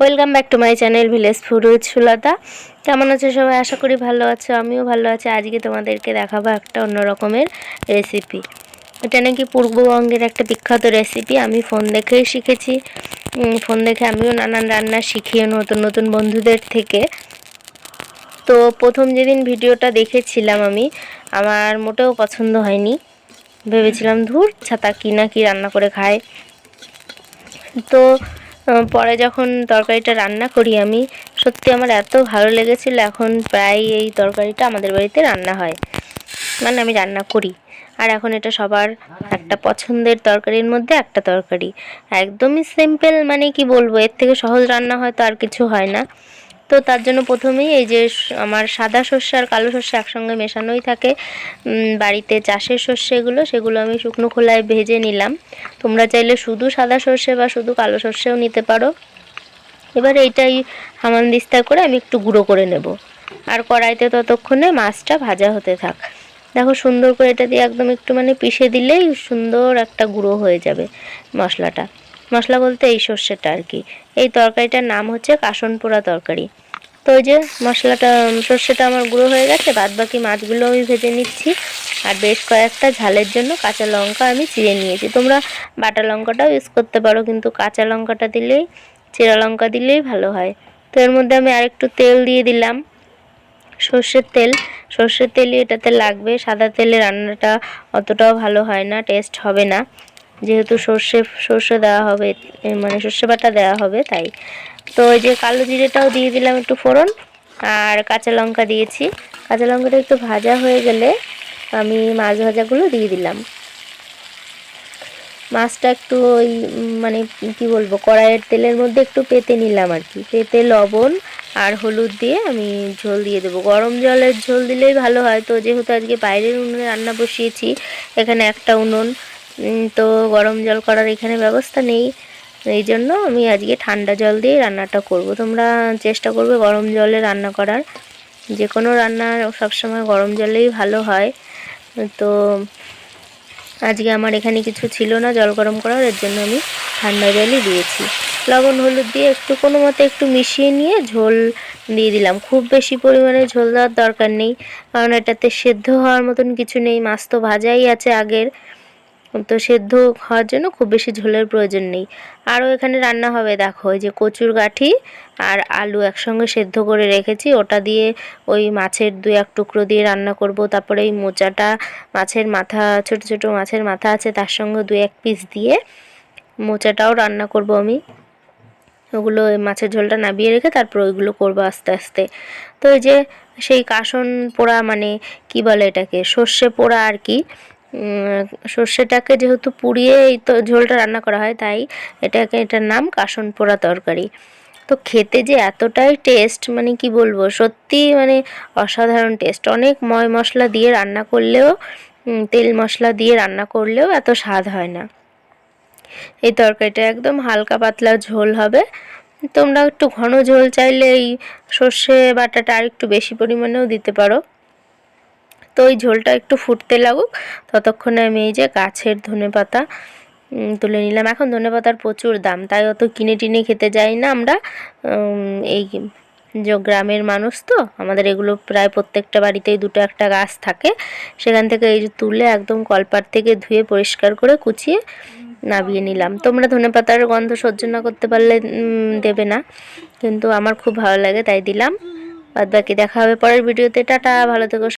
Welcome back to my channel village food with Sulata কেমন আছে সবাই? আশা করি ভালো আছো। আমিও ভালো আছি। আজকে তোমাদেরকে দেখাবো একটা অন্য রকমের রেসিপি এটা নাকি পূর্ববঙ্গের একটা বিখ্যাত রেসিপি আমি ফোন দেখেই শিখেছি। ফোন দেখে আমিও নানান রান্না শিখি নতুন নতুন বন্ধুদের থেকে। তো প্রথম যেদিন ভিডিওটা দেখেছিলাম আমি, আমার মোটেও পছন্দ হয়নি। ভেবেছিলাম ধুর, ছাতা কি না কি রান্না করে খায়। তো পরে যখন তরকারিটা রান্না করি আমি, সত্যি আমার এত ভালো লেগেছিল, এখন প্রায় এই তরকারিটা আমাদের বাড়িতে রান্না হয়। মানে আমি রান্না করি। আর এখন এটা সবার একটা পছন্দের তরকারির মধ্যে একটা তরকারি। একদমই সিম্পল মানে কি বলব, এর থেকে সহজ রান্না হয়তো আর কিছু হয় না। তো তার জন্য প্রথমেই এই যে আমার সাদা শস্য আর কালো শস্য একসঙ্গে মেশানোই থাকে বাড়িতে চাষের শস্যগুলো সেগুলো আমি শুকনো খোলায় ভেজে নিলাম। তোমরা চাইলে শুধু সাদা সর্ষে বা শুধু কালো সর্ষেও নিতে পারো। এবার এইটাই হামানদিস্তা করে আমি একটু গুঁড়ো করে নেব। আর কড়াইতে ততক্ষণে মাছটা ভাজা হতে থাক। দেখো সুন্দর করে এটা দিয়ে একদম একটু মানে পিষে দিলেই সুন্দর একটা গুঁড়ো হয়ে যাবে মশলাটা। মশলা বলতে এই সর্ষেটা আর কি। এই তরকারিটার নাম হচ্ছে কাসন পোড়া তরকারি। তো ওই যে মশলাটা, সর্ষেটা আমার গুঁড়ো হয়ে গেছে বাদ বাকি মাছগুলো আমি ভেজে নিচ্ছি। আর বেশ কয়েকটা ঝালের জন্য কাঁচা লঙ্কা আমি চিড়ে নিয়েছি। তোমরা বাটা লঙ্কাটাও ইউজ করতে পারো, কিন্তু কাঁচা লঙ্কাটা দিলেই, চিরা লঙ্কা দিলেই ভালো হয়। তো এর মধ্যে আমি আরেকটু তেল দিয়ে দিলাম। সর্ষের তেল, সর্ষের তেলই এটাতে লাগবে। সাদা তেলে রান্নাটা অতটাও ভালো হয় না টেস্ট হবে না। যেহেতু সর্ষে সর্ষে দেওয়া হবে মানে সর্ষে বাটা দেওয়া হবে, তাই। তো ওই যে কালো জিরেটাও দিয়ে দিলাম একটু ফোড়ন, আর কাঁচা লঙ্কা দিয়েছি। কাঁচা লঙ্কাটা একটু ভাজা হয়ে গেলে আমি মাছ ভাজাগুলো দিয়ে দিলাম। মাছটা একটু ওই মানে কি বলব, কড়াইয়ের তেলের মধ্যে একটু পেতে নিলাম আর কি। পেতে লবণ আর হলুদ দিয়ে আমি ঝোল দিয়ে দেবো। গরম জলের ঝোল দিলেই ভালো হয়। তো যেহেতু আজকে বাইরের উনুনে রান্না বসিয়েছি, এখানে একটা উনুন তো গরম জল করার এখানে ব্যবস্থা নেই। এই জন্য আমি আজকে ঠান্ডা জল দিয়ে রান্নাটা করব। তোমরা চেষ্টা করবে গরম জলে রান্না করার। যে কোনো রান্না সবসময় গরম জলেই ভালো হয়। তো আজকে আমার এখানে কিছু ছিল না জল গরম করার, এর জন্য আমি ঠান্ডা জলই দিয়েছি। লবণ, হলুদ দিয়ে একটু কোনো মতে একটু মিশিয়ে নিয়ে ঝোল দিয়ে দিলাম। খুব বেশি পরিমাণে ঝোল দেওয়ার দরকার নেই। কারণ এটাতে সেদ্ধ হওয়ার মতন কিছু নেই। মাছ তো ভাজাই আছে আগের। তো সেদ্ধ হওয়ার জন্য খুব বেশি ঝোলের প্রয়োজন নেই। আরও এখানে রান্না হবে, দেখো ওই যে কচুর গাঠি আর আলু একসঙ্গে সেদ্ধ করে রেখেছি। ওটা দিয়ে ওই মাছের দুই এক টুকরো দিয়ে রান্না করব। তারপরে এই মোচাটা মাছের মাথা, ছোট ছোট মাছের মাথা আছে, তার সঙ্গে দুই এক পিস দিয়ে মোচাটাও রান্না করব আমি। ওগুলো মাছের ঝোলটা নাবিয়ে রেখে তারপর ওইগুলো করব আস্তে আস্তে। তো এই যে সেই কাসন পোড়া মানে কি বলে এটাকে? সর্ষে পোড়া আর কি। সর্ষেটাকে যেহেতু পুড়িয়ে এই তো ঝোলটা রান্না করা হয়, তাই এটাকে এটার নাম কাসন পোড়া তরকারি। তো খেতে যে এতটাই টেস্ট মানে কি বলব, সত্যি মানে অসাধারণ টেস্ট অনেক ময় মশলা দিয়ে রান্না করলেও তেল মশলা দিয়ে রান্না করলেও এত স্বাদ হয় না। এই তরকারিটা একদম হালকা পাতলা ঝোল হবে। তোমরা একটু ঘন ঝোল চাইলে এই সর্ষে বাটাটা আর একটু বেশি পরিমাণেও দিতে পারো। তো ওই ঝোলটা একটু ফুটতে লাগুক। ততক্ষণে আমি এই যে গাছের ধনে পাতা তুলে নিলাম। এখন ধনে পাতার প্রচুর দাম, তাই অত কিনে টিনে খেতে যাই না আমরা। এই যে গ্রামের মানুষ তো, আমাদের এগুলো প্রায় প্রত্যেকটা বাড়িতেই দুটো একটা গাছ থাকে। সেখান থেকে এই যে তুলে একদম কলপার থেকে ধুয়ে পরিষ্কার করে কুচিয়ে নাবিয়ে নিলাম। তোমরা ধনেপাতার গন্ধ সহ্য না করতে পারলে দেবে না। কিন্তু আমার খুব ভালো লাগে, তাই দিলাম। বাদ বাকি দেখা হবে পরের ভিডিওতে। টাটা, ভালো থেকো।